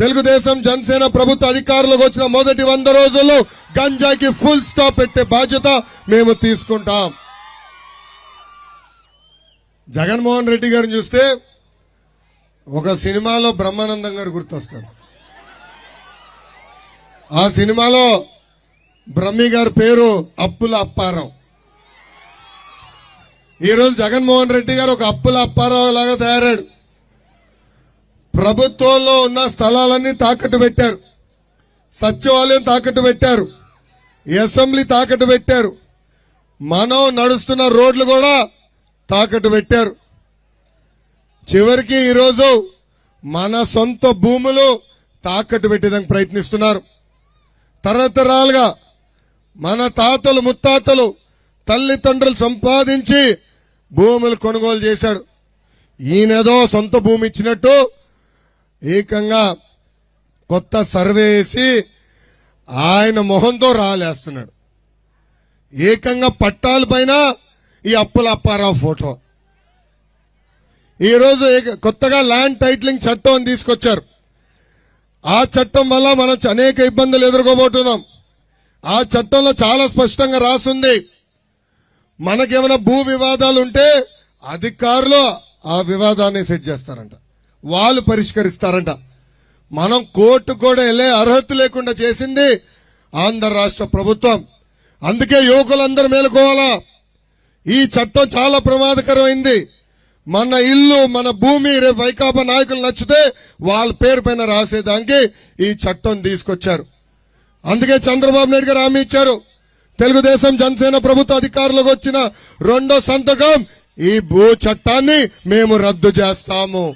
తెలుగుదేశం జనసేన ప్రభుత్వ అధికారులకు వచ్చిన మొదటి వంద రోజుల్లో గంజాకి ఫుల్ స్టాప్ పెట్టే బాధ్యత మేము తీసుకుంటాం. జగన్మోహన్ రెడ్డి గారిని చూస్తే ఒక సినిమాలో బ్రహ్మానందం గారు గుర్తొస్తారు. ఆ సినిమాలో బ్రహ్మి గారి పేరు అప్పుల అప్పారావు. ఈరోజు జగన్మోహన్ రెడ్డి గారు ఒక అప్పుల అప్పారావు లాగా తయారాడు ప్రభుత్వంలో ఉన్న స్థలాలన్నీ తాకట్టు పెట్టారు. సచివాలయం తాకట్టు పెట్టారు. అసెంబ్లీ తాకట్టు పెట్టారు. మనం నడుస్తున్న రోడ్లు కూడా తాకట్టు పెట్టారు. చివరికి ఈరోజు మన సొంత భూములు తాకట్టు పెట్టేదానికి ప్రయత్నిస్తున్నారు. తరతరాలుగా మన తాతలు ముత్తాతలు తల్లిదండ్రులు సంపాదించి భూములు కొనుగోలు చేశాడు. ఈయనేదో సొంత భూమి ఇచ్చినట్టు ఏకంగా కొత్త సర్వే వేసి ఆయన మొహంతో రాలేస్తున్నాడు. ఏకంగా పట్టాల పైన ఈ అప్పుల అప్పారావు ఫోటో. ఈరోజు ఏక- కొత్తగా ల్యాండ్ టైటిలింగ్ చట్టం తీసుకొచ్చారు. ఆ చట్టం వల్ల మనం అనేక ఇబ్బందులు ఎదుర్కోబోతున్నాం. ఆ చట్టంలో చాలా స్పష్టంగా రాసుంది. మనకేమైనా భూ వివాదాలు ఉంటే అధికారులు ఆ వివాదాన్ని సెట్ చేస్తారంట. వాళ్ళు పరిష్కరిస్తారంట. మనం కోర్టు కూడా వెళ్ళే అర్హత లేకుండా చేసింది ఆంధ్ర రాష్ట్ర ప్రభుత్వం. అందుకే యువకులందరూ మేలుకోవాలా? ఈ చట్టం చాలా ప్రమాదకరమైంది. మన ఇల్లు మన భూమి రేపు వైకాపా నాయకులు నచ్చితే వాళ్ళ పేరు పైన రాసేదానికి ఈ చట్టం తీసుకొచ్చారు. అందుకే చంద్రబాబు నాయుడు గారు హామీ ఇచ్చారు. తెలుగుదేశం జనసేన ప్రభుత్వ అధికారులకు వచ్చిన రెండో సంతకం ఈ భూ చట్టాన్ని మేము రద్దు చేస్తాము.